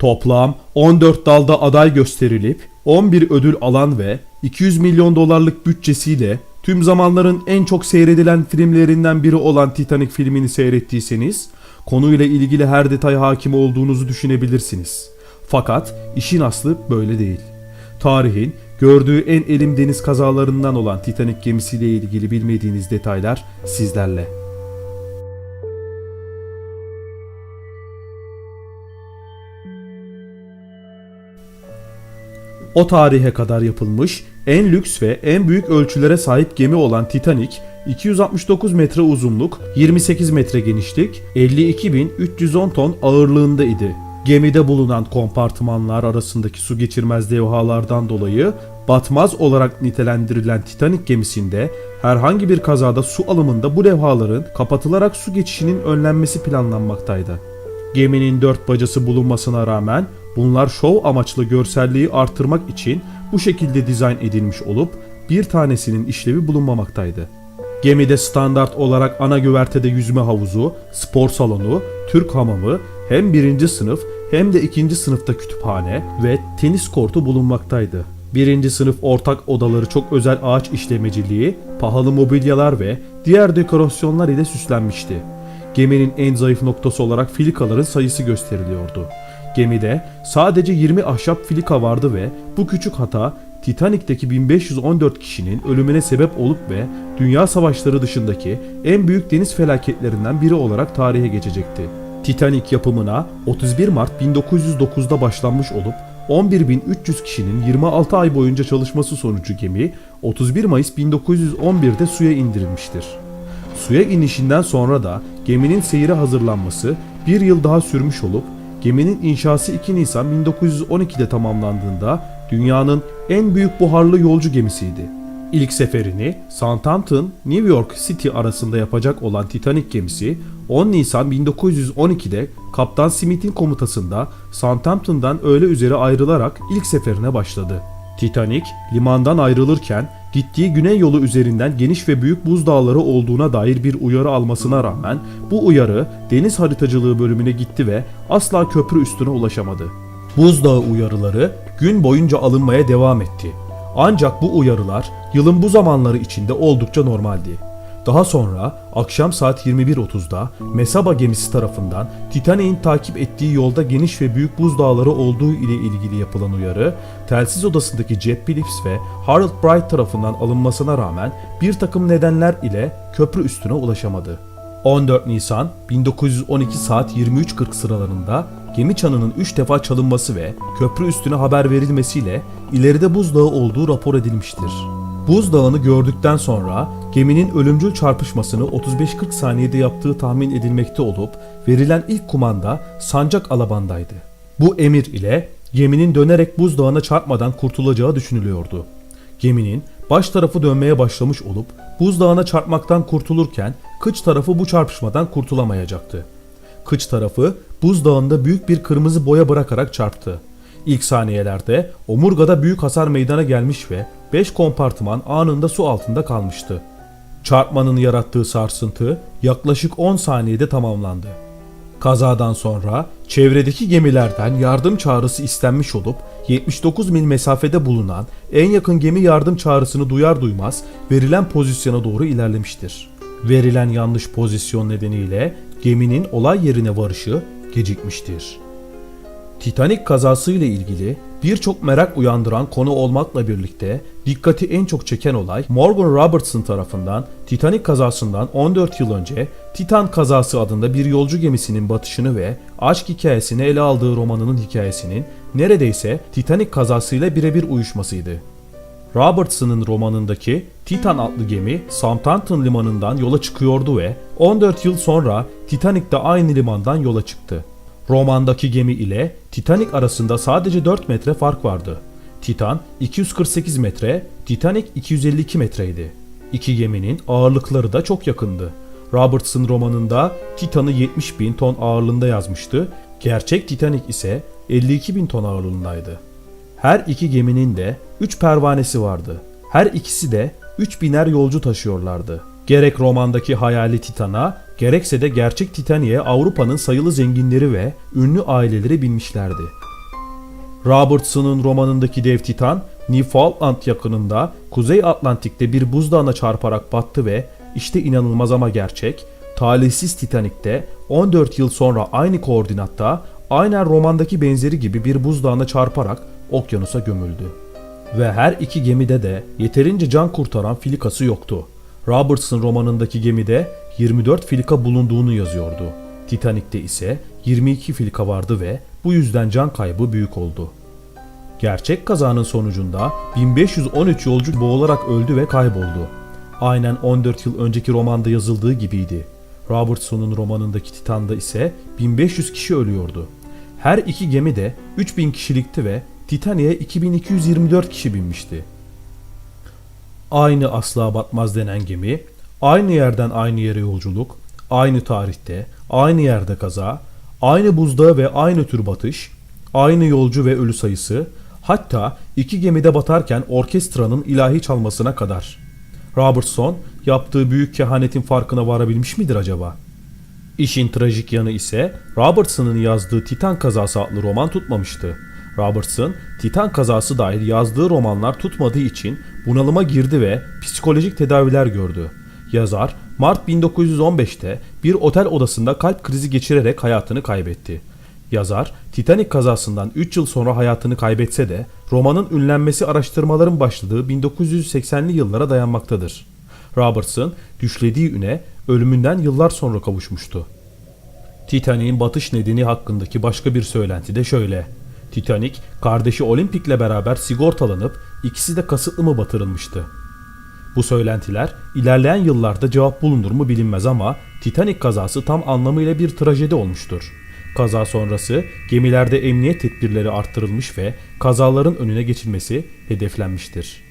Toplam 14 dalda aday gösterilip 11 ödül alan ve 200 milyon dolarlık bütçesiyle tüm zamanların en çok seyredilen filmlerinden biri olan Titanic filmini seyrettiyseniz konuyla ilgili her detay hakim olduğunuzu düşünebilirsiniz. Fakat işin aslı böyle değil. Tarihin gördüğü en elim deniz kazalarından olan Titanic gemisiyle ilgili bilmediğiniz detaylar sizlerle. O tarihe kadar yapılmış en lüks ve en büyük ölçülere sahip gemi olan Titanic, 269 metre uzunluk, 28 metre genişlik, 52.310 ton ağırlığında idi. Gemide bulunan kompartımanlar arasındaki su geçirmez levhalardan dolayı batmaz olarak nitelendirilen Titanic gemisinde herhangi bir kazada su alımında bu levhaların kapatılarak su geçişinin önlenmesi planlanmaktaydı. Geminin dört bacası bulunmasına rağmen bunlar şov amaçlı görselliği artırmak için bu şekilde dizayn edilmiş olup bir tanesinin işlevi bulunmamaktaydı. Gemide standart olarak ana güvertede yüzme havuzu, spor salonu, Türk hamamı, hem birinci sınıf hem de ikinci sınıfta kütüphane ve tenis kortu bulunmaktaydı. Birinci sınıf ortak odaları çok özel ağaç işlemeciliği, pahalı mobilyalar ve diğer dekorasyonlar ile süslenmişti. Geminin en zayıf noktası olarak filikaların sayısı gösteriliyordu. Gemide sadece 20 ahşap filika vardı ve bu küçük hata Titanik'teki 1514 kişinin ölümüne sebep olup ve dünya savaşları dışındaki en büyük deniz felaketlerinden biri olarak tarihe geçecekti. Titanic yapımına 31 Mart 1909'da başlanmış olup 11.300 kişinin 26 ay boyunca çalışması sonucu gemi 31 Mayıs 1911'de suya indirilmiştir. Suya inişinden sonra da geminin seyire hazırlanması bir yıl daha sürmüş olup geminin inşası 2 Nisan 1912'de tamamlandığında dünyanın en büyük buharlı yolcu gemisiydi. İlk seferini Southampton, New York City arasında yapacak olan Titanic gemisi 10 Nisan 1912'de Kaptan Smith'in komutasında Southampton'dan öğle üzeri ayrılarak ilk seferine başladı. Titanic limandan ayrılırken gittiği güney yolu üzerinden geniş ve büyük buzdağları olduğuna dair bir uyarı almasına rağmen bu uyarı deniz haritacılığı bölümüne gitti ve asla köprü üstüne ulaşamadı. Buzdağı uyarıları gün boyunca alınmaya devam etti. Ancak bu uyarılar yılın bu zamanları içinde oldukça normaldi. Daha sonra akşam saat 21.30'da Mesaba gemisi tarafından Titanic'in takip ettiği yolda geniş ve büyük buzdağları olduğu ile ilgili yapılan uyarı, telsiz odasındaki Jet Phillips ve Harold Bright tarafından alınmasına rağmen bir takım nedenler ile köprü üstüne ulaşamadı. 14 Nisan 1912 saat 23.40 sıralarında gemi çanının 3 defa çalınması ve köprü üstüne haber verilmesiyle ileride buzdağı olduğu rapor edilmiştir. Buzdağını gördükten sonra geminin ölümcül çarpışmasını 35-40 saniyede yaptığı tahmin edilmekte olup verilen ilk kumanda Sancak Alaban'daydı. Bu emir ile geminin dönerek buzdağına çarpmadan kurtulacağı düşünülüyordu. Geminin baş tarafı dönmeye başlamış olup buzdağına çarpmaktan kurtulurken kıç tarafı bu çarpışmadan kurtulamayacaktı. Kıç tarafı buzdağında büyük bir kırmızı boya bırakarak çarptı. İlk saniyelerde omurgada büyük hasar meydana gelmiş ve 5 kompartıman anında su altında kalmıştı. Çarpmanın yarattığı sarsıntı yaklaşık 10 saniyede tamamlandı. Kazadan sonra çevredeki gemilerden yardım çağrısı istenmiş olup 79 mil mesafede bulunan en yakın gemi yardım çağrısını duyar duymaz verilen pozisyona doğru ilerlemiştir. Verilen yanlış pozisyon nedeniyle geminin olay yerine varışı gecikmiştir. Titanic kazası ile ilgili birçok merak uyandıran konu olmakla birlikte dikkati en çok çeken olay Morgan Robertson tarafından Titanic kazasından 14 yıl önce Titan kazası adında bir yolcu gemisinin batışını ve aşk hikayesini ele aldığı romanının hikayesinin neredeyse Titanic kazasıyla birebir uyuşmasıydı. Robertson'ın romanındaki Titan adlı gemi Southampton limanından yola çıkıyordu ve 14 yıl sonra Titanic de aynı limandan yola çıktı. Romandaki gemi ile Titanic arasında sadece 4 metre fark vardı. Titan 248 metre, Titanic 252 metreydi. İki geminin ağırlıkları da çok yakındı. Robertson romanında Titan'ı 70 bin ton ağırlığında yazmıştı, gerçek Titanic ise 52 bin ton ağırlığındaydı. Her iki geminin de 3 pervanesi vardı. Her ikisi de 3 biner yolcu taşıyorlardı. Gerek romandaki hayali Titan'a, gerekse de gerçek Titanic'e Avrupa'nın sayılı zenginleri ve ünlü aileleri binmişlerdi. Robertson'un romanındaki dev Titan, Newfoundland yakınında Kuzey Atlantik'te bir buzdağına çarparak battı ve işte inanılmaz ama gerçek, talihsiz Titanik'te 14 yıl sonra aynı koordinatta aynen romandaki benzeri gibi bir buzdağına çarparak okyanusa gömüldü. Ve her iki gemide de yeterince can kurtaran filikası yoktu. Robertson romanındaki gemide 24 filika bulunduğunu yazıyordu. Titanik'te ise 22 filika vardı ve bu yüzden can kaybı büyük oldu. Gerçek kazanın sonucunda 1513 yolcu boğularak öldü ve kayboldu. Aynen 14 yıl önceki romanda yazıldığı gibiydi. Robertson'un romanındaki Titan'da ise 1500 kişi ölüyordu. Her iki gemi de 3000 kişilikti ve Titanic'e 2224 kişi binmişti. Aynı asla batmaz denen gemi, aynı yerden aynı yere yolculuk, aynı tarihte, aynı yerde kaza, aynı buzdağı ve aynı tür batış, aynı yolcu ve ölü sayısı, hatta iki gemide batarken orkestranın ilahi çalmasına kadar. Robertson yaptığı büyük kehanetin farkına varabilmiş midir acaba? İşin trajik yanı ise Robertson'ın yazdığı Titan Kazası adlı roman tutmamıştı. Robertson, Titan Kazası dair yazdığı romanlar tutmadığı için bunalıma girdi ve psikolojik tedaviler gördü. Yazar, Mart 1915'te bir otel odasında kalp krizi geçirerek hayatını kaybetti. Yazar, Titanic kazasından 3 yıl sonra hayatını kaybetse de romanın ünlenmesi araştırmaların başladığı 1980'li yıllara dayanmaktadır. Robertson, düşlediği üne ölümünden yıllar sonra kavuşmuştu. Titanic'in batış nedeni hakkındaki başka bir söylenti de şöyle. Titanic, kardeşi Olympic'le beraber sigortalanıp ikisi de kasıtlı mı batırılmıştı? Bu söylentiler ilerleyen yıllarda cevap bulunur mu bilinmez ama Titanic kazası tam anlamıyla bir trajedi olmuştur. Kaza sonrası gemilerde emniyet tedbirleri arttırılmış ve kazaların önüne geçilmesi hedeflenmiştir.